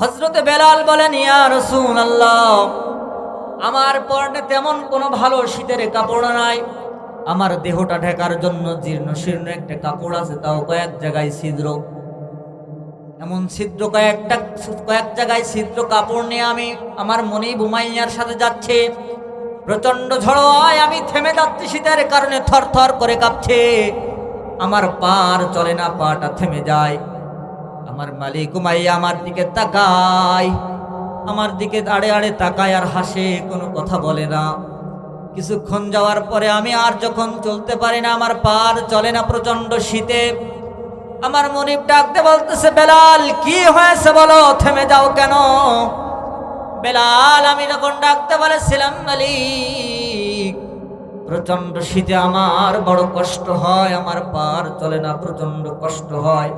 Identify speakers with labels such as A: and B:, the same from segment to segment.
A: হজরতে বেলাল বলেন, ইয়া রসুল আল্লাহ আমার পরনে তেমন কোনো ভালো শীতের কাপড় নাই। আমার দেহটা ঢেকার জন্য জীর্ণ শীর্ণ একটা কাপড় আছে, তাও কয়েক জায়গায় ছিদ্র। এমন ছিদ্র কয়েকটা, কয়েক জায়গায় ছিদ্র কাপড় নিয়ে আমি আমার মনেই বুমাইয়ার সাথে যাচ্ছে। প্রচণ্ড ঝড় হয় আমি থেমে যাচ্ছি, শীতের কারণে থর থর করে কাঁপছে। আমার পার চলে না, পাটা থেমে যায়। আমার মালিক উমাইয়া আমার দিকে তাকায়। আমার দিকে আড়ে আড়ে তাকায় আর হাসে, কোনো কথা বলে না। কিছুক্ষণ যাওয়ার পরে আমি আর যখন চলতে পারি না, আমার পার চলে না প্রচণ্ড শীতে। আমার মনিব ডাকতে বলতেছে, বেলাল, কি হয়েছে বলো? থেমে যাও কেন? বেলাল, আমি যখন ডাকতে বলেছিলাম, মালিক প্রচণ্ড শীতে আমার বড় কষ্ট হয়, আমার পার চলে না প্রচণ্ড কষ্ট হয়।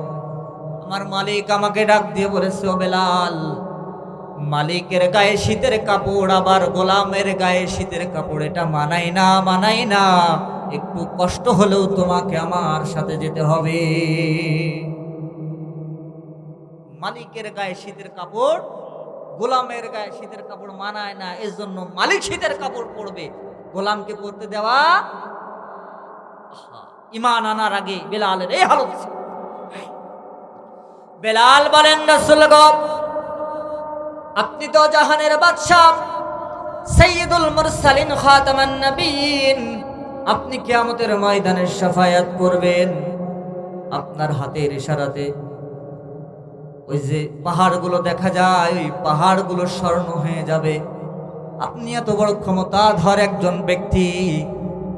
A: আমার মালিক আমাকে ডাক দিয়ে বলেছে, ও বেলাল, মালিকের গায়ে শীতের কাপড়, আবার গোলামের গায়ে শীতের কাপড়, এটা মানাই না মানাই না। একটু কষ্ট হলেও তোমাকে আমার সাথে যেতে হবে। মালিকের গায়ে শীতের কাপড়, গোলামের গায়ে শীতের কাপড় মানায় না এর জন্য মালিক শীতের কাপড় পরবে। গোলামকে পরতে দেওয়া ইমান আনার আগে বেলালের এই হালত। বেলাল বলেন, রসুল আপনি তো জাহানের বাদশাহ সৈয়দুল মুরসালিন খাতামান নবীন আপনি কিয়ামতের ময়দানের সাফায়াত করবেন। আপনার হাতের ইশারাতে ওই যে পাহাড়গুলো দেখা যায়, ওই পাহাড়গুলো স্বর্ণ হয়ে যাবে। আপনি এত বড় ক্ষমতাধর একজন ব্যক্তি,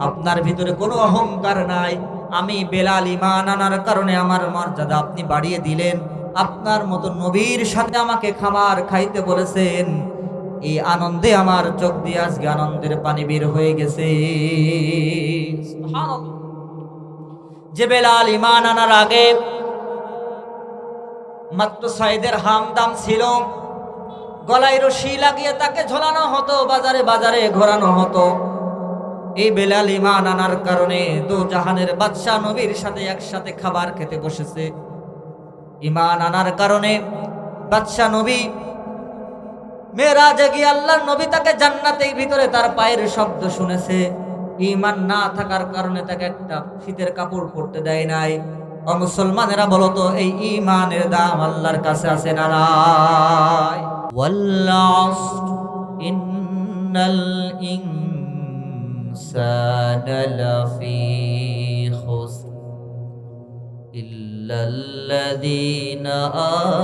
A: আপনার ভিতরে কোনো অহংকার নাই। আমি বেলাল ইমান আনার কারণে আমার মর্যাদা আপনি বাড়িয়ে দিলেন। আপনার মতো নবীর সাথে আমাকে খামার খাইতে বলেছেন। এই আনন্দে আমার চোখ দিয়ে আজকে আনন্দের পানি বের হয়ে গেছে। যে বেলাল ইমান আনার আগে মাত্র সাইদের হামদাম ছিল। গলায় রশি লাগিয়ে তাকে ঝোলানো হতো, বাজারে বাজারে ঘোরানো হতো। এই বেলাল ইমান আনার কারণে দু জাহানের বাদশাহ নবীর সাথে একসাথে খাবার খেতে বসেছে। ইমান আনার কারণে বাদশাহ নবী মেয়েরাজে গিয়ে আল্লাহর নবী তাকে জান্নাতের ভিতরে তার পায়ের শব্দ শুনেছে। ইমান না থাকার কারণে তাকে একটা শীতের কাপড় পরতে দেয় নাই। মুসলমানেরা বলো তো, এই ইমানের দাম আল্লাহর কাছে আছে না নাই? ইন্নাল ইনসানা লাফি إلا الذين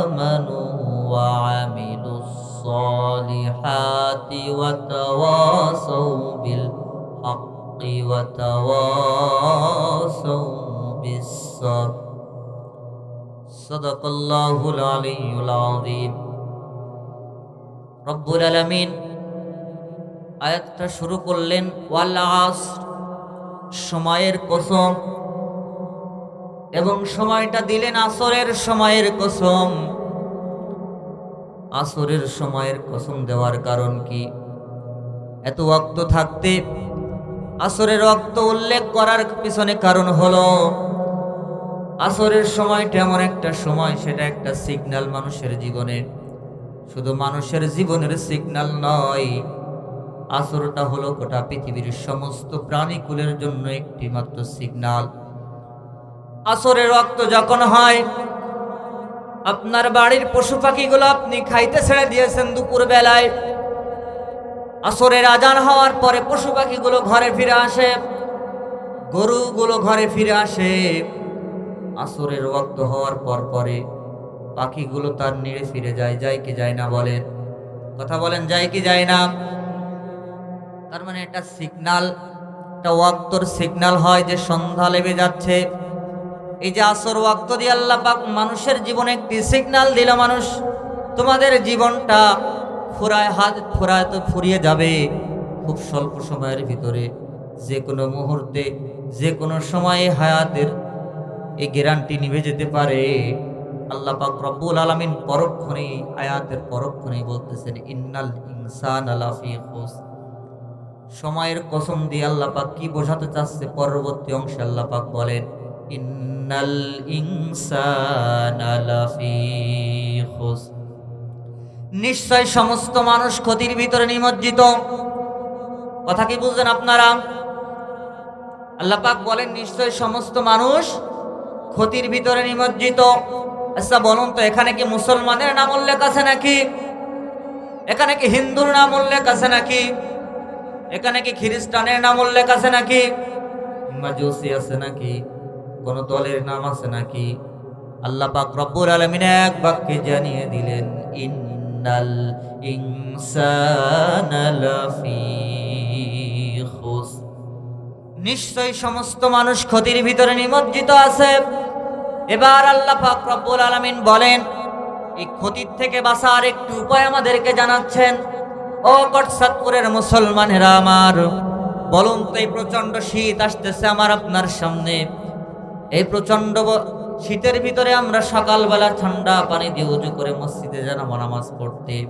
A: آمنوا وعملوا الصالحات وتواصوا بالحق وتواصوا بالصبر صدق الله العلي العظيم رب العالمين আয়াতটা শুরু করলেন ওয়াল আসর সময়ের কসম এবং সময়টা দিলেন আসরের সময়ের কসম। আসরের সময়ের কসম দেওয়ার কারণ কি? এত ওয়াক্ত থাকতে আসরের ওয়াক্ত উল্লেখ করার পিছনে কারণ হলো, আসরের সময়টা এমন একটা সময়, সেটা একটা সিগন্যাল মানুষের জীবনে। শুধু মানুষের জীবনের সিগন্যাল নয়, আসরটা হলো গোটা পৃথিবীর সমস্ত প্রাণীকুলের জন্য একটি মাত্র সিগন্যাল আসরের রক্ত যখন হয়, আপনার বাড়ির পশু পাখিগুলো আপনি খাইতে ছেড়ে দিয়েছেন দুপুর বেলায় আসরের আজান হওয়ার পরে পশু পাখিগুলো ঘরে ফিরে আসে, গরুগুলো ঘরে ফিরে আসে। আসরের রক্ত হওয়ার পর পরে পাখিগুলো তার নিড়ে ফিরে যায় যায় কি যায় না বলেন। কথা বলেন, যায় কি যায় না। তার মানে একটা সিগনাল একটা ওয়াক্তর সিগনাল হয় যে সন্ধ্যা লেবে যাচ্ছে। এই যে আসর ওয়াক্ত দিয়ে আল্লাহ পাক মানুষের জীবনে একটি সিগনাল দিল মানুষ, তোমাদের জীবনটা ফুরায়, হাত ফুরায় তো ফুরিয়ে যাবে। খুব স্বল্প সময়ের ভিতরে যে কোনো মুহূর্তে যে কোনো সময়ে হায়াতের এই গ্যারান্টি নিভে যেতে পারে। আল্লাহ পাক রব্বুল আলামিন পরক্ষণেই আয়াতের পরক্ষণেই বলতেছেন, ইন্নাল ইনসান সময়ের কসম দিয়ে আল্লাহ পাক কি বোঝাতে চাচ্ছে? পরবর্তী অংশে আল্লাহ পাক বলেন ইন্নাল ইনসানা লাফি খুসর নিশ্চয় সমস্ত মানুষ ক্ষতির ভিতরে নিমজ্জিত। কথা কি বুঝলেন আপনারা? আল্লাহ পাক বলেন, নিশ্চয় সমস্ত মানুষ ক্ষতির ভিতরে নিমজ্জিত। আচ্ছা বলুন তো, এখানে কি মুসলমানের নাম উল্লেখ আছে নাকি? এখানে কি হিন্দুর নাম উল্লেখ আছে নাকি? এখানে কি খ্রিস্টানের নাম উল্লেখ আছে নাকি? মাজুসি আছে নাকি? কোন দলের নাম আছে নাকি? আল্লাহ পাক রব্বুল আলামিন এক বাক্যে জানিয়ে দিলেন, ইন্নাল ইনসানা লাফি নিশ্চয় সমস্ত মানুষ ক্ষতির ভিতরে নিমজ্জিত আছে। এবার আল্লাহ পাক রব্বুল আলামিন বলেন, এই ক্ষতির থেকে বাঁচার একটু উপায় আমাদেরকে জানাচ্ছেন, ও কটসাদপুরের মুসলমানেরা আমার, বলুন তো এই প্রচণ্ড শীত আসতেছে আমার আপনার সামনে। এই প্রচণ্ড ব- শীতের ভিতরে আমরা সকালবেলা ঠান্ডা পানি দিয়ে উজু করে মসজিদে যেন নামাজ পড়তে।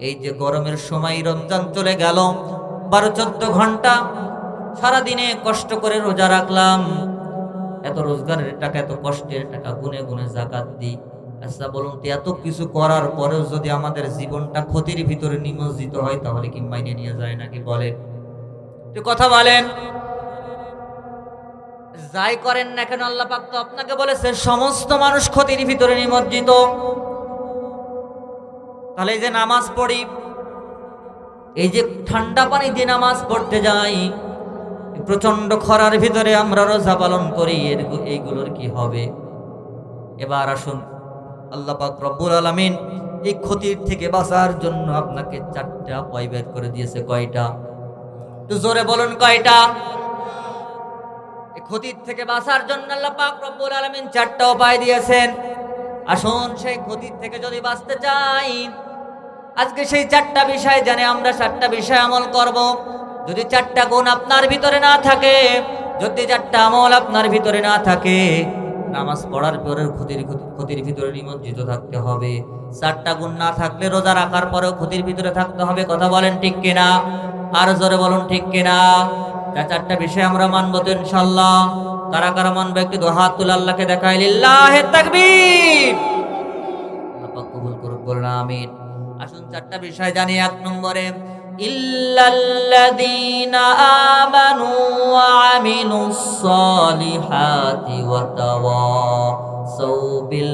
A: এই যে গরমের সময় রমজান চলে গেল, বারো চোদ্দ ঘণ্টা সারাদিনে কষ্ট করে রোজা রাখলাম। এত রোজগারের টাকা, এত কষ্টের টাকা, গুনে গুনে জাকাত দিই। আচ্ছা বলুন তো, এত কিছু করার পরেও যদি আমাদের জীবনটা ক্ষতির ভিতরে নিমজ্জিত হয়, তাহলে কি মাইনে নিয়ে যায় নাকি বলেন? কথা বলেন। যাই করেন না কেন আল্লাহ পাক তো আপনাকে বলেছে, সমস্ত মানুষ ক্ষতির ভিতরে নিমজ্জিত। তাহলে যে নামাজ পড়ি, এই যে ঠান্ডা পানি দিয়ে নামাজ পড়তে যাই প্রচণ্ড খরার ভিতরে আমরা রোজা পালন করি, এর এইগুলোর কি হবে? এবার আসুন, আল্লাহ পাক রব্বুল আলামিন এই ক্ষতির থেকে বাঁচার জন্য আপনাকে চারটা পয় বের করে দিয়েছে, কয়টা? জোরে বলুন, কয়টা? ক্ষতির থেকে বাঁচার জন্য আল্লাহ পাক রব্বুল আলামিন চারটা উপায় দিয়েছেন। আসুন সেই ক্ষতির থেকে যদি বাঁচতে চাই, আজকে সেই চারটা বিষয় জানে আমরা চারটা বিষয় আমল করব। যদি চারটা গুণ আপনার ভিতরে না থাকে, যদি চারটা আমল আপনার ভিতরে না থাকে, নামাজ পড়ার পরেও ক্ষতির ক্ষতির ভিতরে নিমজ্জিত থাকতে হবে। চারটা গুণ না থাকলে রোজা রাখার পরেও ক্ষতির ভিতরে থাকতে হবে, কথা বলেন ঠিক কিনা? আর জোরে বলুন ঠিক কিনা? যা চারটা বিষয় আমরা মানবো তো ইনশাল্লাহ কারা কারা মানবে একটু দোহাত তুলে আল্লাহকে দেখাই লিল্লাহে তাকবীর! আল্লাহ কবুল করুক, বলুন আমিন। আসুন চারটা বিষয় জানি এক নম্বরে, ইল্লাল্লাযীনা আমানু ওয়া আমিলুস সালিহাতি ওয়া তাওয়াসাউ বিল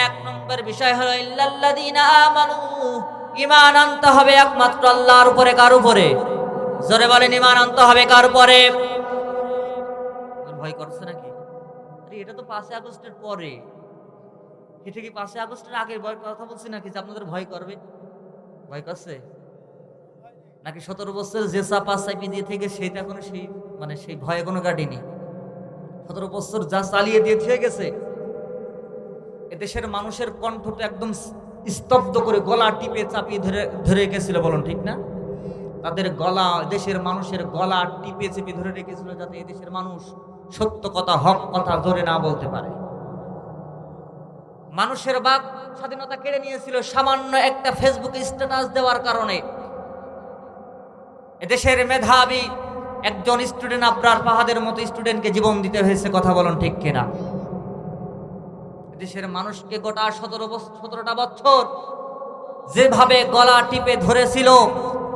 A: এক নম্বর বিষয় হলো আমানু ঈমান আনতে হবে একমাত্র আল্লাহর উপরে, কার উপরে? জোরে বলেন, ঈমান আনতে হবে কার উপরে? ভয় করছে নাকি? আরে, এটা তো পাঁচই আগস্টের পরে। এটা কি পাঁচই আগস্টের আগে ভয় কথা বলছি নাকি? যে আপনাদের ভয় করবে? ভয় করছে? নাকি সতেরো বছর যে চাপা চাপি দিয়ে থেকে সেইটা এখনও সেই মানে সেই ভয় কোনো কাটেনি সতেরো বছর যা চালিয়ে দিয়ে থেকে গেছে এদেশের মানুষের কণ্ঠটা একদম স্তব্ধ করে গলা টিপে চাপিয়ে ধরে ধরে রেখেছিল, বলুন ঠিক না? তাদের গলা, দেশের মানুষের গলা টিপে চেপে ধরে রেখেছিল যাতে এদেশের মানুষ সত্য কথা, হক কথা ধরে না বলতে পারে। মানুষের বাক স্বাধীনতা কেড়ে নিয়েছিল সামান্য একটা ফেসবুকে স্ট্যাটাস দেওয়ার কারণে। এদেশের মেধাবী একজন স্টুডেন্ট, আবরার পাহাদের মতো স্টুডেন্টকে জীবন দিতে হয়েছে, কথা বলুন ঠিক কিনা? দেশের মানুষকে গোটা সতেরো সতেরোটা বছর যেভাবে গলা টিপে ধরেছিল,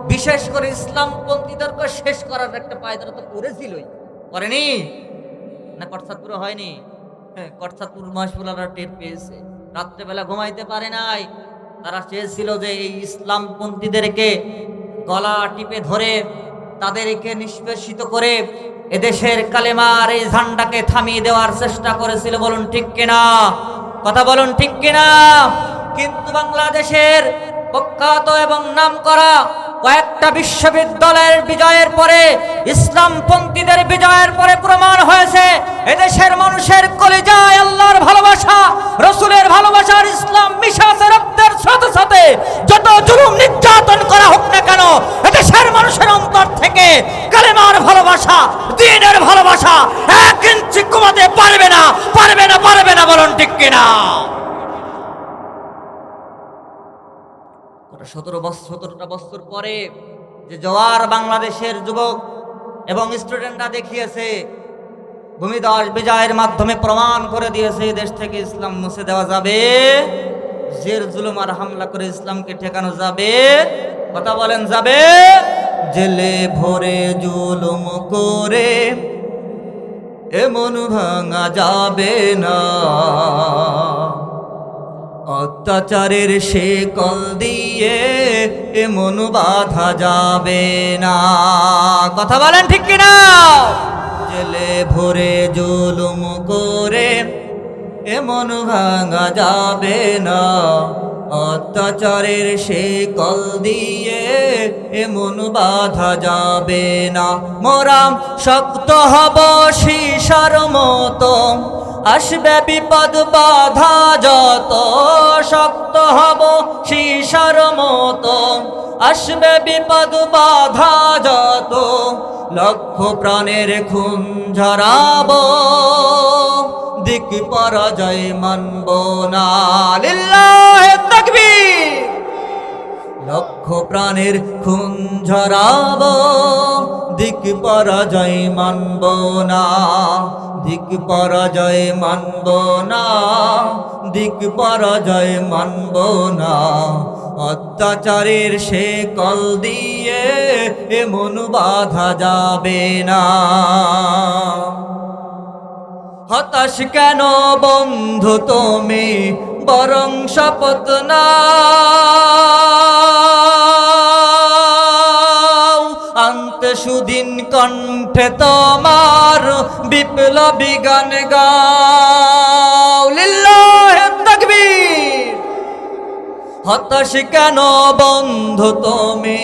A: বিশেষ করে ইসলামপন্থীদেরকে শেষ করার একটা পায়দারা তো করেছিলই। করেনি? না, কটসাদপুরে হয়নি? হ্যাঁ কটসাদপুর মহেশপুরারা টের পেয়েছে। রাত্রেবেলা ঘুমাইতে পারে নাই। তারা চেয়েছিল যে এই ইসলামপন্থীদেরকে গলা টিপে ধরে তাদেরকে নিষ্পেষিত করে এদেশের কালেমার এই ঝান্ডাকে থামিয়ে দেওয়ার চেষ্টা করেছিল, বলুন ঠিক কিনা? কথা বলুন ঠিক কিনা? কিন্তু বাংলাদেশের প্রখ্যাত এবং নাম করা কয়েকটা বিশ্ববিদ্যালয়ের বিজয়ের পরে, ইসলামপন্থীদের বিজয়ের পরে প্রমাণ হয়েছে, এদেশের মানুষের কলিজায় আল্লাহর ভালোবাসা, রসুলের ভালোবাসার ইসলাম মিশাছে রক্তের সাথে সাথে যত জুলুম নির্যাতন করা হোক না কেন, এদেশের মানুষের অন্তর থেকে কালেমার ভালোবাসা দিনের ভালোবাসা এক ইঞ্চি কমাতে পারবে না পারবে না পারবে না বলুন ঠিক কিনা? সতেরো বছর, সতেরোটা বছর পরে যে জওয়ার বাংলাদেশের যুবক এবং স্টুডেন্টরা দেখিয়েছে ভূমিদাস বিজয়ের মাধ্যমে প্রমাণ করে দিয়েছে দেশ থেকে ইসলাম মুছে দেওয়া যাবে জের জুলুম আর হামলা করে ইসলামকে ঠেকানো যাবে, কথা বলেন যাবে। জেলে ভরে জুলুম করে, এমন ভাঙা যাবে না। অত্যাচারের সে কল দিয়ে এমন বাধা যাবে না। কথা বলেন ঠিক কিনা? জেলে ভরে জুলুম করে, এমন ভাঙা যাবে না। অত্যাচারের সে কল দিয়ে এমন বাধা যাবে না। মোরাম শক্ত হব শিশার মতো। আসবে বিপদ বাধা, যত শক্ত হব শিশার মতো। আসবে বিপদ বাধা, যত লক্ষ প্রাণের খুন ঝরাবো। দিক পরাজয় মানব না। লিল্লাহে তাকবীর। লক্ষ প্রাণের খুন ঝরাব, দিক পরাজয় মানব না, দিক পরাজয় মানব না, দিক পরাজয় মানব না। অত্যাচারের সে কল দিয়ে এমন বাধা যাবে না। হতাশ কেন বন্ধু তুমি? বরং শপথ না সুদিন কণ্ঠে তোমার বিপ্লবী গান গাও। হতাশ কেন বন্ধু তুমি?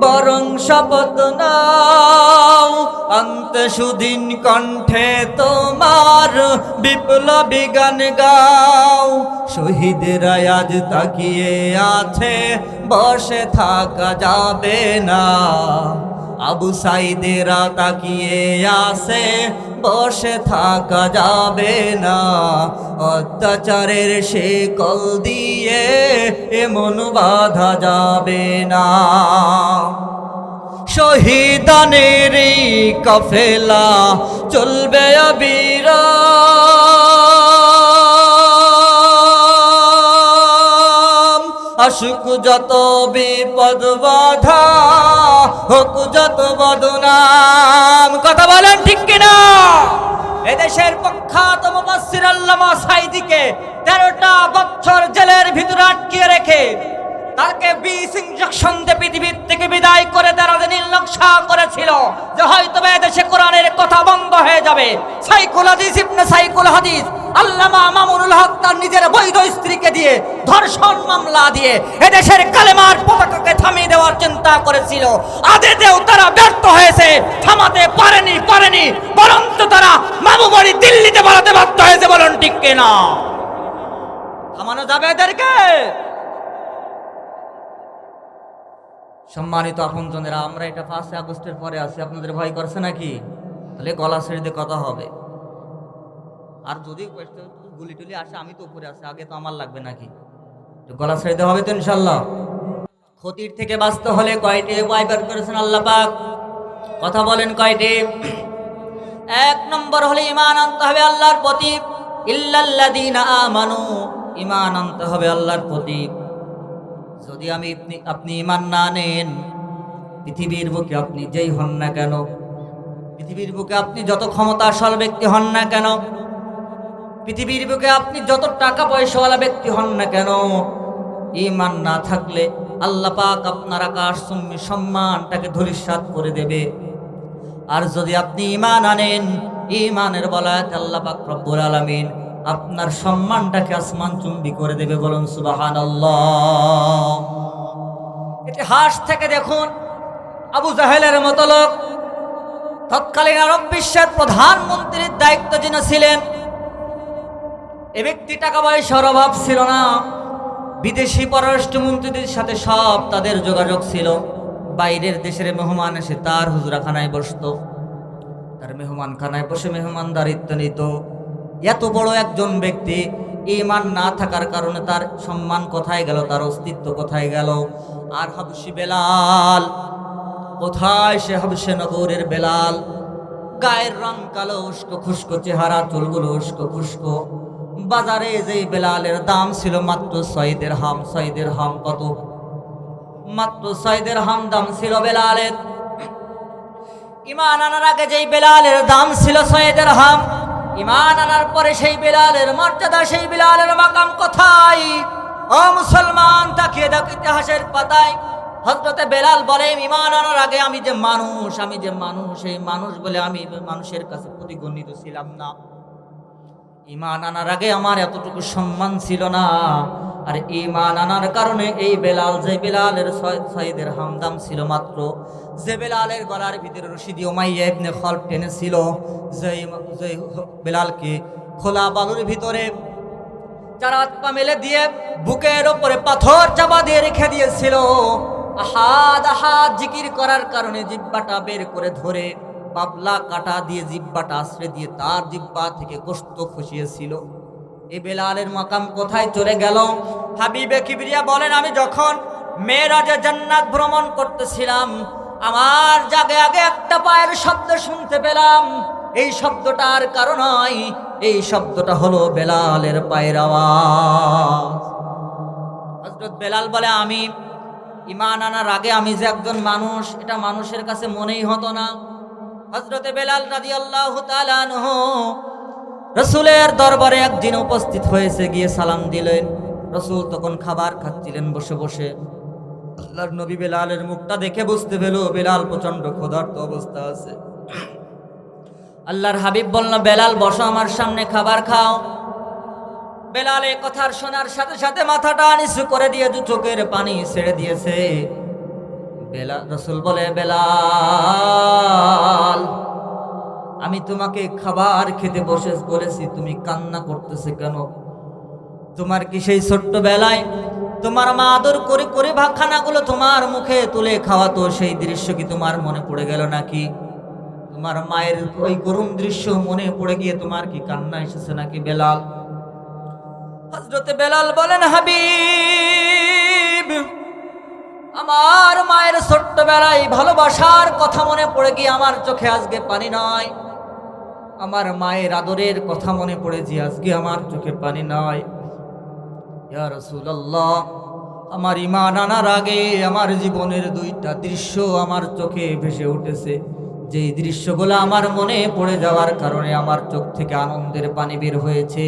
A: বরং শপথ নাও। অন্ত সুদিন কণ্ঠে তোমার বিপ্লবী গান গাও। শহীদরা আজ তাকিয়ে আছে, বসে থাকা যাবে না। আবু সাইদেরা তাকিয়ে আসে বসে থাকা যাবে না। অত্যাচারের সে কল দিয়ে এমন বাধা যাবে না। শহীদানের কফেলা চলবে অবিরা আসুক যত বিপদ বাধা হোক যত বদনাম। কথা বলেন ঠিক কিনা? এদেশের প্রখ্যাত মুফাসসির আল্লামা সাইদিকে তেরোটা বছর জেলের ভিতরে আটকে রেখে তাকে বিষ ইঞ্জেকশন দিয়ে পৃথিবীর থেকে বিদায় করে তারা নকশা করেছিল যে হয়তো এদেশে কোরআনের কথা বন্ধ হয়ে যাবে। সাইকুল হাদিস, ইবনে সাইকুল হাদিস। আল্লামা মামুনুল হক তার নিজের বৈধ স্ত্রীকে দিয়ে ধর্ষণ মামলা দিয়ে এদেশের কালেমার পতাকাকে থামিয়ে দেওয়ার চিন্তা করেছিল। আদেতেও তারা ব্যর্থ হয়েছে, থামাতে পারেনি পারেনি, বরঞ্চ তারা মামু বাড়ি দিল্লিতে বাড়াতে বাধ্য হয়েছে বলুন ঠিক কিনা? থামানো যাবে এদেরকে? সম্মানিত আপনজনেরা, আমরা এটা ফার্স্ট আগস্টের পরে আছি, আপনাদের ভয় করছে নাকি? তাহলে গলা ছেড়ে দিয়ে কথা হবে। আর যদি গুলি টুলি আসে, আমি তো উপরে আছি, আগে তো আমার লাগবে নাকি? গলা ছেড়ে হবে তো ইনশাল্লাহ ক্ষতির থেকে বাঁচতে হলে কয়টি উপায় বের করেছেন আল্লাহ পাক? কথা বলেন কয়টি? এক নম্বর হলে ইমান আনতে হবে আল্লাহর প্রতি। ইল্লাল্লাযীনা আমানু ইমান আনতে হবে আল্লাহর প্রতি। যদি আমি আপনি আপনি ইমান না নেন, পৃথিবীর বুকে আপনি যেই হন না কেন? পৃথিবীর বুকে আপনি যত ক্ষমতাশাল ব্যক্তি হন না কেন? পৃথিবীর বুকে আপনি যত টাকা পয়সাওয়ালা ব্যক্তি হন না কেন ইমান না থাকলে আল্লাহ পাক আপনার আকাশ সুম্মি সম্মানটাকে ধরিসাত করে দেবে। আর যদি আপনি ইমান আনেন ইমানের বলায় আল্লাহ পাক রব্বুল আলামিন আপনার সম্মানটাকে আসমান চুম্বি করে দেবে বলুন সুবাহান ইতিহাস থেকে দেখুন, আবু জাহেলের মতো তৎকালীন আরব বিশ্বের প্রধানমন্ত্রীর দায়িত্ব যিনি ছিলেন এ ব্যক্তি টাকা পয়সার অভাব ছিল না। বিদেশি পররাষ্ট্রমন্ত্রীদের সাথে সব তাদের যোগাযোগ ছিল। বাইরের দেশের মেহমান এসে তার হুজরাখানায় বসতো। তার মেহমানখানায় বসে মেহমান মেহমানদারিত্ব নিত। এত বড় একজন ব্যক্তি ইমান না থাকার কারণে তার সম্মান কোথায় গেল, তার অস্তিত্ব কোথায় গেল? আর হাবসি বেলাল? কোথায় সে হাবসে নগরের বেলাল? গায়ের রং কালো, উস্কো খুস্কো চেহারা, চুলগুলো উস্কো খুস্কো। বাজারে যে বেলালের দাম ছিল মাত্র ছয়দের হাম ছয়দের হাম কত? মাত্র ছয়দের হাম দাম ছিল বেলালের। ইমান আনার আগে যেই বেলালের দাম ছিল ছয়দের হাম ইমান আনার পরে সেই বেলালের মর্যাদা, সেই বেলালের মাকাম কোথায়? ও মুসলমান, তাকিয়ে দেখ ইতিহাসের পাতায়। হজরতে বেলাল বলে, ইমান আনার আগে আমি যে মানুষ, আমি যে মানুষ, এই মানুষ বলে আমি মানুষের কাছে প্রতিগণিত ছিলাম না। ইমান আনার আগে আমার এতটুকু সম্মান ছিল না। আর ইমান আনার কারণে এই বেলাল, যে বেলালের সৈদের হামদাম ছিল মাত্র, যে বেলালের গলার ভিতরে রশিদি ওমাইয়া ইবনে খলফ টেনেছিল যেই যেই বেলালকে খোলা বালুর ভিতরে হাত পা মেলে দিয়ে বুকের ওপরে পাথর চাপা দিয়ে রেখে দিয়েছিল। আহাদ আহাদ জিকির করার কারণে জিব্বাটা বের করে ধরে পাবলা কাটা দিয়ে জিব্বাটা আশ্রে দিয়ে তার জিব্বা থেকে গোস্ত খসিয়েছিল। এ বেলালের মাকাম কোথায় চলে গেল? হাবিবে কিবরিয়া বলেন, আমি যখন মেয়েরাজে জান্নাত ভ্রমণ করতেছিলাম, আমার জাগে আগে একটা পায়ের শব্দ শুনতে পেলাম। এই শব্দটার কারণ নয়, এই শব্দটা হলো বেলালের পায়ের আওয়াজ। হজরত বেলাল বলে, আমি ইমান আনার আগে আমি যে একজন মানুষ, এটা মানুষের কাছে মনেই হতো না। হজরতে বেলাল রাজি আল্লাহ রসুলের দরবারে একদিন উপস্থিত হয়েছে, গিয়ে সালাম দিলেন। রসুল তখন খাবার খাচ্ছিলেন বসে বসে। আল্লাহর নবী বেলালের মুখটা দেখে বুঝতে পেল, বেলাল প্রচণ্ড ক্ষুধার্ত অবস্থা আছে। আল্লাহর হাবিব বলল, বেলাল, বসো আমার সামনে, খাবার খাও। বেলাল এই কথার শোনার সাথে সাথে মাথাটা নিচু করে দিয়ে দু চোখের পানি ছেড়ে দিয়েছে। বেলাল রসুল বলে, বেলাল, আমি তোমাকে খাবার খেতে বসে বলেছি, তুমি কান্না করতেছে কেন? তোমার কি সেই ছোট্ট বেলায় তোমার মা আদর করে করে ভাখানাগুলো তোমার মুখে তুলে খাওয়াতো, সেই দৃশ্য কি তোমার মনে পড়ে গেল নাকি? তোমার মায়ের ওই করুণ দৃশ্য মনে পড়ে গিয়ে তোমার কি কান্না এসেছে নাকি, বেলাল? হজরতে বেলাল বলেন, হাবিব! আমার মায়ের ছোট্ট বেলায় ভালোবাসার কথা মনে পড়ে গিয়ে আমার চোখে আজকে পানি নয় আমার মায়ের আদরের কথা মনে পড়েছি আজকে আমার চোখে পানি নয় রাসূলুল্লাহ, আমার ইমান আনার আগে আমার জীবনের দুইটা দৃশ্য আমার চোখে ভেসে উঠেছে। যেই দৃশ্যগুলো আমার মনে পড়ে যাওয়ার কারণে আমার চোখ থেকে আনন্দের পানি বের হয়েছে।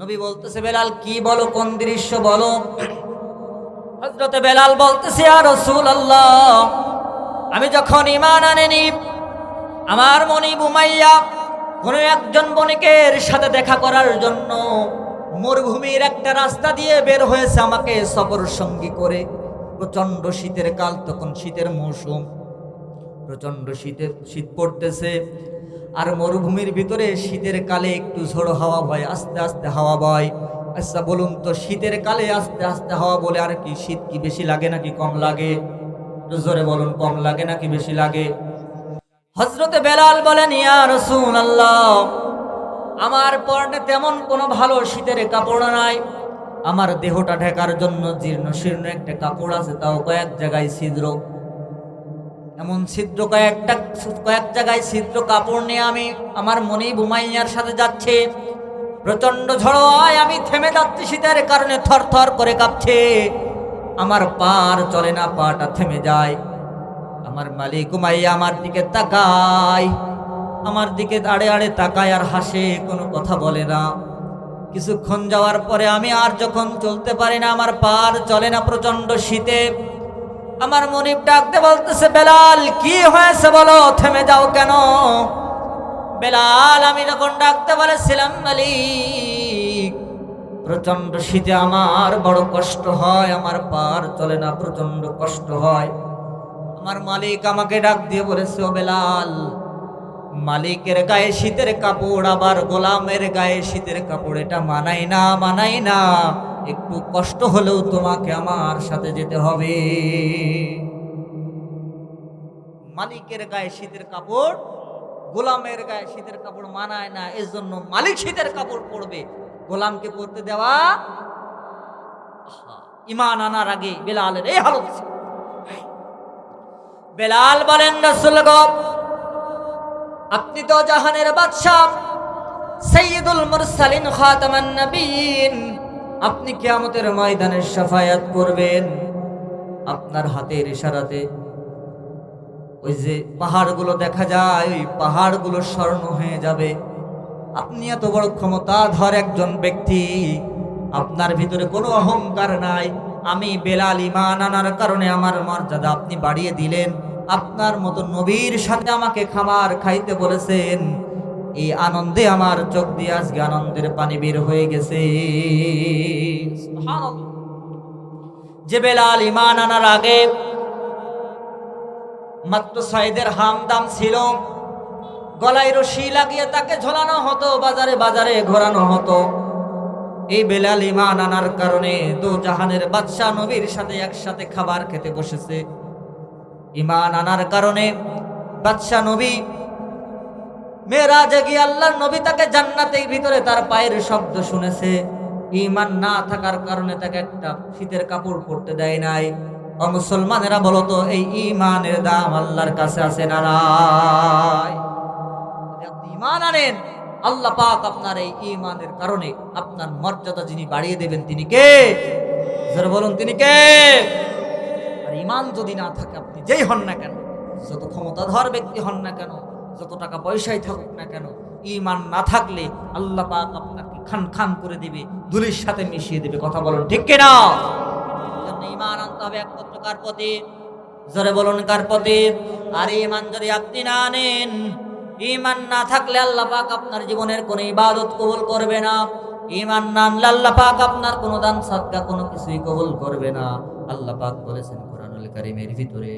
A: নবী বলতেছে, বেলাল, কি বলো, কোন দৃশ্য বলো? হজরতে বেলাল বলতেছে আর রসুল আল্লাহ আমি যখন ইমান আনেনি, আমার মনি বুমাইয়া কোন একজন বণিকের সাথে দেখা করার জন্য মরুভূমির একটা রাস্তা দিয়ে বের হয়েছে আমাকে সবর সঙ্গী করে। প্রচণ্ড শীতের কাল, তখন শীতের মৌসুম। প্রচণ্ড শীতের শীত পড়তেছে আর মরুভূমির ভিতরে শীতের কালে একটু ঝোড়ো হাওয়া বয়, আস্তে আস্তে হাওয়া বয়। আচ্ছা বলুন তো, শীতের কালে আস্তে আস্তে হাওয়া বলে আর কি শীত কি বেশি লাগে নাকি কম লাগে? জোরে বলুন, কম লাগে নাকি বেশি লাগে? হজরতে বেলাল বলেন, ইয়া রসুন আল্লাহ আমার পরনে তেমন কোনো ভালো শীতের কাপড় নাই। আমার দেহটা ঢেকার জন্য জীর্ণ শীর্ণ একটা কাপড় আছে, তাও কয়েক জায়গায় ছিদ্র। এমন ছিদ্র কয়েকটা, কয়েক জায়গায় ছিদ্র কাপড় নিয়ে আমি আমার মনেই বুমাইয়ার সাথে যাচ্ছে। প্রচণ্ড ঝড় হয় আমি থেমে যাচ্ছি শীতের কারণে থর থর করে কাঁপছে। আমার পার চলে না, পাটা থেমে যায়। আমার মালিক উমাইয়া আমার দিকে তাকায়। আমার দিকে আড়ে আড়ে তাকায় আর হাসে, কোনো কথা বলে না। কিছুক্ষণ যাওয়ার পরে আমি আর যখন চলতে পারি না, আমার পার চলে না প্রচণ্ড শীতে। আমার মনিব ডাকতে বলতেছে, বেলাল, কি হয়েছে বলো? থেমে যাও কেন? বেলাল আমি যখন ডাকতে বলেছিলাম, মালিক প্রচণ্ড শীতে আমার বড় কষ্ট হয়, আমার পার চলে না প্রচণ্ড কষ্ট হয়। আমার মালিক আমাকে ডাক দিয়ে বলেছে, ও বেলাল, মালিকের গায়ে শীতের কাপড়, আবার গোলামের গায়ে শীতের কাপড়, এটা মানাই না মানাই না, একটু কষ্ট হলেও তোমাকে আমার সাথে যেতে হবে। মালিকের গায়ে শীতের কাপড় গোলামের গায়ে শীতের কাপড় মানায় না এর জন্য মালিক শীতের কাপড় পরবে। গোলামকে পরতে দেওয়া ইমান আনার আগে বেলালের এই হালত। বেলাল বলেন আপনি তো জাহানের বাদশাহ সৈয়দুল মুরসালিন খাতামান নবীন। আপনি কিয়ামতের ময়দানে সাফায়াত করবেন। আপনার হাতের ইশারাতে ওই যে পাহাড়গুলো দেখা যায়, ওই পাহাড়গুলো স্বর্ণ হয়ে যাবে। আপনি এত বড় ক্ষমতাধর একজন ব্যক্তি, আপনার ভিতরে কোনো অহংকার নাই। আমি বেলাল ইমান আনার কারণে আমার মর্যাদা আপনি বাড়িয়ে দিলেন। আপনার মতো নবীর সাথে আমাকে খামার খাইতে বলেছেন। এই আনন্দে আমার চোখ দিয়ে আজকে আনন্দের পানি বের হয়ে গেছে। যে বেলাল ইমান আনার আগে মাত্র ছয়দের হামদাম ছিল। গলায় রশি লাগিয়ে তাকে ঝোলানো হতো, বাজারে বাজারে ঘোরানো হতো। এই বেলাল ইমান আনার কারণে দু জাহানের বাদশাহ নবীর সাথে একসাথে খাবার খেতে বসেছে। ইমান আনার কারণে বাদশাহ নবী মেয়েরাজে গিয়ে আল্লাহর নবী তাকে জান্নাতের ভিতরে তার পায়ের শব্দ শুনেছে। ইমান না থাকার কারণে তাকে একটা শীতের কাপড় পরতে দেয় নাই। ও মুসলমানেরা বলো তো, এই ইমানের দাম আল্লাহর কাছে আছে না নাই? ইমান আনেন, আল্লাহ পাক আপনার এই ইমানের কারণে আপনার মর্যাদা যিনি বাড়িয়ে দেবেন, তিনি কে? জোরে বলুন, তিনি কে? আর ইমান যদি না থাকে, আপনি যেই হন না কেন, যত ক্ষমতাধর ব্যক্তি হন না কেন, যত টাকা পয়সাই থাকুক না কেন ইমান না থাকলে আল্লাহ পাক আপনাকে খান খান করে দিবে, ধুলির সাথে মিশিয়ে দেবে, কথা বলুন ঠিক কিনা? জন্য ইমান আনতে হবে একমাত্র কার প্রতি? জোরে বলুন কার প্রতি? আর ইমান যদি আপনি না আনেন ইমান না থাকলে আল্লাহ পাক আপনার জীবনের কোনো ইবাদত কবুল করবে না। ইমান না আনলে আল্লাহ পাক আপনার কোনো দান, সাদকা কোনো কিছুই কবুল করবে না। আল্লাহ পাক বলেছেন কোরআনুল কারীমের ভিতরে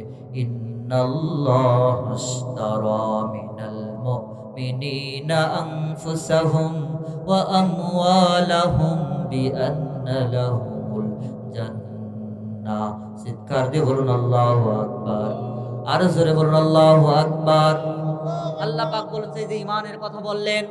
A: আনফুসাহুম ওয়া আমওয়ালাহুম বিআন্না লাহুমুল জান্নাহ। চিৎকার দিয়ে বলুন, আল্লাহু আকবার। আর জোরে বলুন, আল্লাহু আকবার। আল্লাহ পাক বলেছে যে ইমানের কথা বললেন,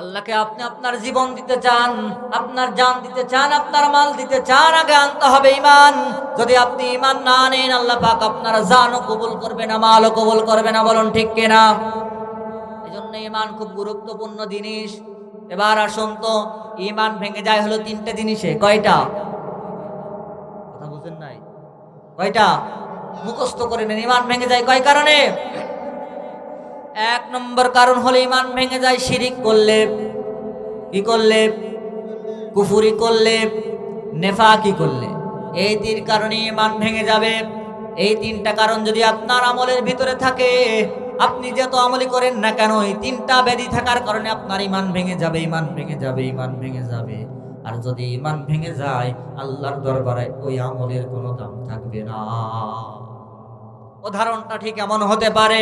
A: আল্লাহকে আপনি আপনার জীবন দিতে চান, আপনার জান দিতে চান, আপনার মাল দিতে চান, আগে আনতে হবে ইমান যদি আপনি ইমান না নেন, আল্লাহ পাক আপনার জানও কবুল করবে না, মালও কবুল করবে না, বলুন ঠিক কিনা এই জন্য ইমান খুব গুরুত্বপূর্ণ জিনিস। এবার আসুন তো ইমান ভেঙে যায় হলো তিনটে জিনিসে, কয়টা? বুঝেন নাই। কয়টা? মুখস্থ করে নেন ইমান ভেঙে যায় কয় কারণে? এক নম্বর কারণ হলো ইমান ভেঙে যায় শিরিক করলে, কি করলে? কুফুরি করলে নেফা কি করলে। এই তিন কারণে ইমান ভেঙে যাবে। এই তিনটা কারণ যদি আপনার আমলের ভিতরে থাকে, আপনি যত আমলি করেন না কেন, এই তিনটা ব্যাধি থাকার কারণে আপনার ইমান ভেঙে যাবে ইমান ভেঙে যাবে ইমান ভেঙে যাবে। আর যদি ইমান ভেঙে যায়, আল্লাহর দরবারে ওই আমলের কোনো দাম থাকবে না। উদাহরণটা ঠিক এমন হতে পারে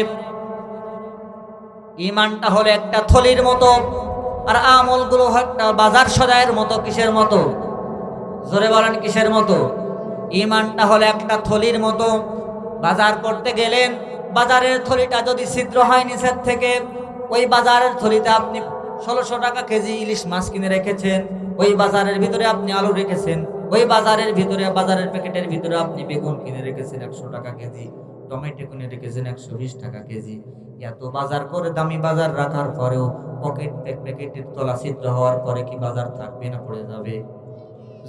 A: ইমানটা হলো একটা থলির মতো, আর আমলগুলো একটা বাজার সদায়ের মতো, কিসের মতো? জোরে বলেন কিসের মতো? ইমানটা হলো একটা থলির মতো, বাজার করতে গেলেন বাজারের থলিটা যদি ছিদ্র হয় নিচের থেকে, ওই বাজারের থলিতে আপনি ষোলোশো টাকা কেজি ইলিশ মাছ কিনে রেখেছেন ওই বাজারের ভিতরে আপনি আলু রেখেছেন, ওই বাজারের ভিতরে, বাজারের প্যাকেটের ভিতরে আপনি বেগুন কিনে রেখেছেন একশো টাকা কেজি, টমেটো কিনে রেখেছেন একশো বিশ টাকা কেজি। এত বাজার করে দামি বাজার রাখার পরেও পকেট প্যাকেটের তলা ছিদ্র হওয়ার পরে কি বাজার থাকবে না পড়ে যাবে?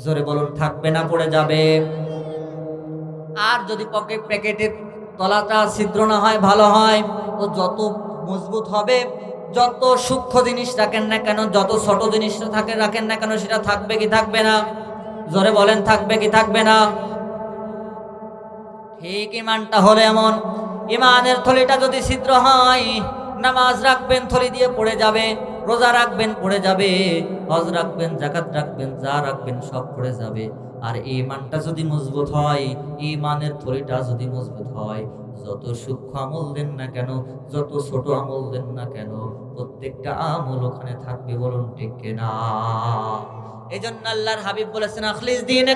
A: জোরে বলুন, থাকবে না পড়ে যাবে। আর যদি পকেট, প্যাকেটের তলাটা ছিদ্র না হয়, ভালো হয়, তো যত মজবুত হবে যত সূক্ষ্ম জিনিস রাখেন না কেন, যত ছোট জিনিসটা থাকে, রাখেন না কেন, সেটা থাকবে কি থাকবে না? জোরে বলেন, থাকবে কি থাকবে না? ঠিক ইমানটা হলে এমন। ইমানের থলিটা যদি ছিদ্র হয়, নামাজ রাখবেন, থলি দিয়ে পড়ে যাবে, রোজা রাখবেন, পড়ে যাবে, হজ রাখবেন জাকাত রাখবেন, যা রাখবেন, সব পড়ে যাবে। আর ইমানটা যদি মজবুত হয়, ইমানের থলিটা যদি মজবুত হয় যত সূক্ষ্ম আমল দেন না কেন, যত ছোট আমল দেন না কেন, প্রত্যেকটা আমল ওখানে থাকবে বলুন ঠিক না এই জন্য আল্লাহর হাবিব বলেছেন, আখলিস দিন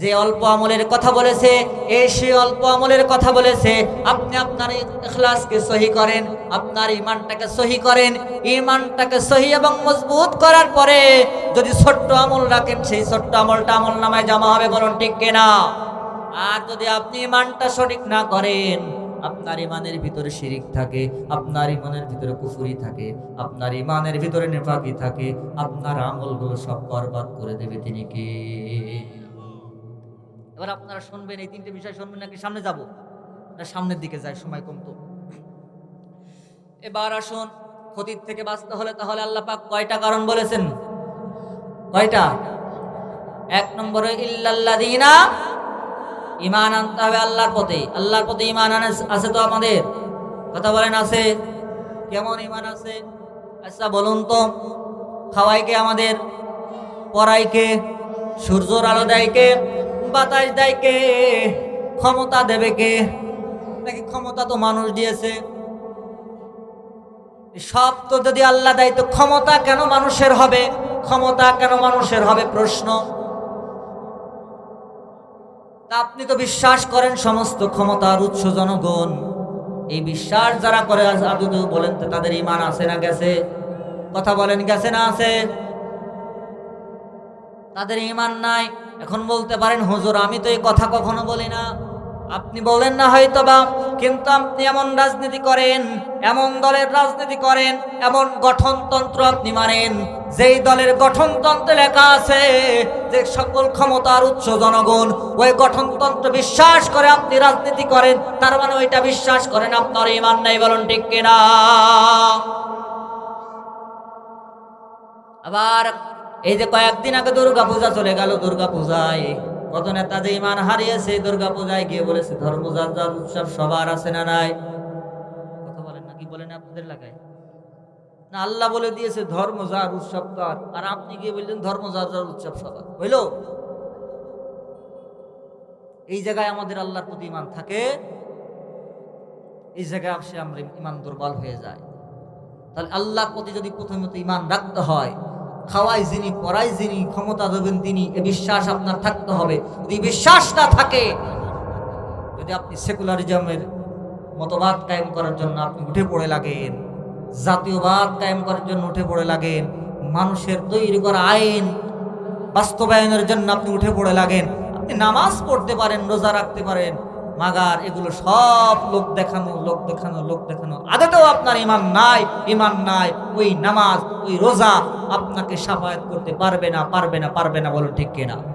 A: যে অল্প আমলের কথা বলেছে এই সে অল্প আমলের কথা বলেছে, আপনি আপনার ইখলাসকে সহি করেন, আপনার ইমানটাকে সহি করেন ইমানটাকে সহি এবং মজবুত করার পরে যদি ছোট্ট আমল রাখেন, সেই ছোট্ট আমলটা আমল নামায় জমা হবে, বলুন ঠিক কিনা? আর যদি আপনি ইমানটা সঠিক না করেন, আপনার ইমানের ভিতরে শিরিক থাকে, আপনার ইমানের ভিতরে কুফুরি থাকে, আপনার ইমানের ভিতরে নেফাকি থাকে, আপনার আমলগুলো সব বরবাদ করে দেবে তিনি কে? এবার আপনারা শুনবেন, এই তিনটে বিষয় শুনবেন নাকি? সামনে যাব। না, সামনের দিকে যায়, সময় কম তো। এবার আসুন, ক্ষতির থেকে বাঁচতে হলে তাহলে আল্লাহ পাক কয়টা কারণ বলেছেন? কয়টা? এক নম্বরে, ইল্লাল্লাযীনা ইমান আনতে হবে আল্লাহর পথে। আল্লাহর পথে ইমান আছে তো আমাদের। কথা বলেন, আছে? কেমন ইমান আছে? আচ্ছা বলুন তো। খাওয়াইকে আমাদের? পড়াই কে? সূর্যর আলো দেয় কে? বাতাস দেয় কে? ক্ষমতা দেবে কে? নাকি ক্ষমতা তো মানুষ দিয়েছে। সব তো যদি আল্লাহ দেয়, তো ক্ষমতা কেন মানুষের হবে? ক্ষমতা কেন মানুষের হবে প্রশ্ন। তা আপনি তো বিশ্বাস করেন সমস্ত ক্ষমতার উৎস জনগণ। এই বিশ্বাস যারা করে আদৌ বলেন তো তাদের ইমান আছে না গেছে? কথা বলেন, গেছে না আছে? তাদের ইমান নাই। এখন বলতে পারেন, হুজুর, আমি তো এই কথা কখনো বলি না। আপনি বলেন না হয়তো বা কিন্তু আপনি এমন রাজনীতি করেন, এমন দলের রাজনীতি করেন, এমন গঠনতন্ত্র আপনি মানেন, যেই দলের গঠনতন্ত্রে লেখা আছে যে সকল ক্ষমতার উৎস জনগণ, ওই গঠনতন্ত্র বিশ্বাস করে আপনি রাজনীতি করেন, তার মানে ওইটা বিশ্বাস করেন আপনার ইমান নাই বলুন ঠিক কিনা? আবার এই যে কয়েকদিন আগে দুর্গা পূজা চলে গেল, দুর্গা পূজায়। কত নেতা যে ইমান হারিয়েছে, দুর্গা পূজায় গিয়ে বলেছে ধর্মযার যার উৎসব, সবার আছে না নাই? কথা বলেন না, কি বলেন আপনাদের এলাকায়? না, আল্লাহ বলে দিয়েছে, ধর্ম যার উৎসব তার আর আপনি গিয়ে বললেন, ধর্ম যার যার উৎসব সবার। হইল? এই জায়গায় আমাদের আল্লাহর প্রতি ইমান থাকে, এই জায়গায় আসে আমরা ইমান দুর্বল হয়ে যায় তাহলে আল্লাহর প্রতি যদি প্রথমত ইমান রাখতে হয় খাওয়াই যিনি পড়াই যিনি ক্ষমতা দেবেন তিনি, এ বিশ্বাস আপনার থাকতে হবে। যদি বিশ্বাস না থাকে, যদি আপনি সেকুলারিজমের মতবাদ কায়েম করার জন্য আপনি উঠে পড়ে লাগেন, জাতীয়বাদ কায়েম করার জন্য উঠে পড়ে লাগেন, মানুষের তৈরি করা আইন বাস্তবায়নের জন্য আপনি উঠে পড়ে লাগেন, আপনি নামাজ পড়তে পারেন, রোজা রাখতে পারেন মাগার, এগুলো সব লোক দেখানো লোক দেখানো লোক দেখানো। আদতেও আপনার ইমান নাই ইমান নাই, ওই নামাজ, ওই রোজা আপনাকে সাফায়াত করতে পারবে না পারবে না পারবে না বলো ঠিক কিনা?